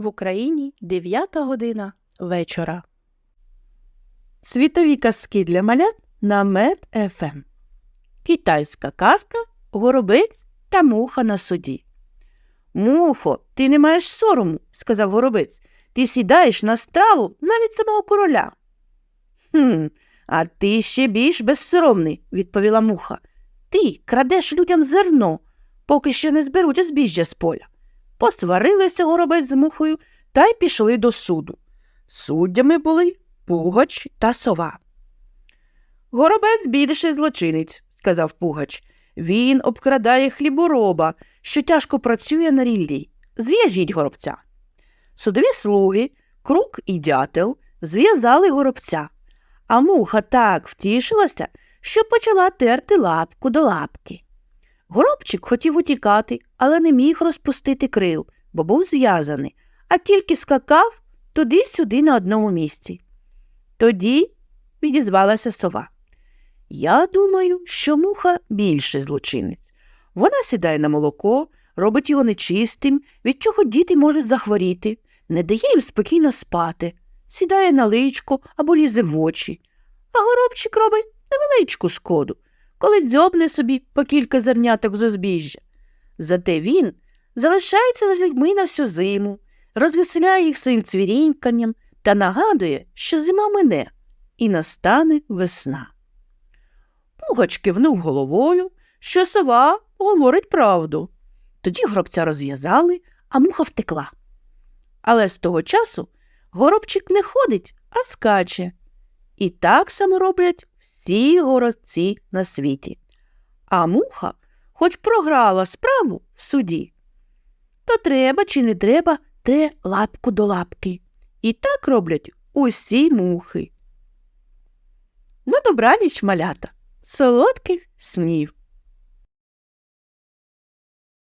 В Україні 9 година вечора. Світові казки для малят на Мед ФМ. Китайська казка Горобець та муха на суді. Мухо, ти не маєш сорому, сказав горобець. Ти сідаєш на страву навіть самого короля. Хм, а ти ще більш безсоромний, відповіла муха. Ти крадеш людям зерно, поки ще не зберуть збіжжя з поля. Посварилися горобець з мухою та й пішли до суду. Суддями були Пугач та сова. Горобець більший злочинець, сказав Пугач. Він обкрадає хлібороба, що тяжко працює на ріллі. Зв'яжіть горобця. Судові слуги, крук і дятел зв'язали горобця, а муха так втішилася, що почала терти лапку до лапки. Горобчик хотів утікати, але не міг розпустити крил, бо був зв'язаний, а тільки скакав туди-сюди на одному місці. Тоді відізвалася сова. Я думаю, що муха більше злочинець. Вона сідає на молоко, робить його нечистим, від чого діти можуть захворіти, не дає їм спокійно спати, сідає на личко або лізе в очі. А горобчик робить невеличку шкоду, коли дзьобне собі по кілька зерняток з узбіжжя. Зате він залишається з людьми на всю зиму, розвеселяє їх своїм цвіріньканням та нагадує, що зима мине і настане весна. Пугач кивнув головою, що сова говорить правду. Тоді гробця розв'язали, а муха втекла. Але з того часу горобчик не ходить, а скаче. І так само роблять всі городці на світі. А муха, хоч програла справу в суді, то треба чи не треба те лапку до лапки. І так роблять усі мухи. На добраніч, малята, солодких снів.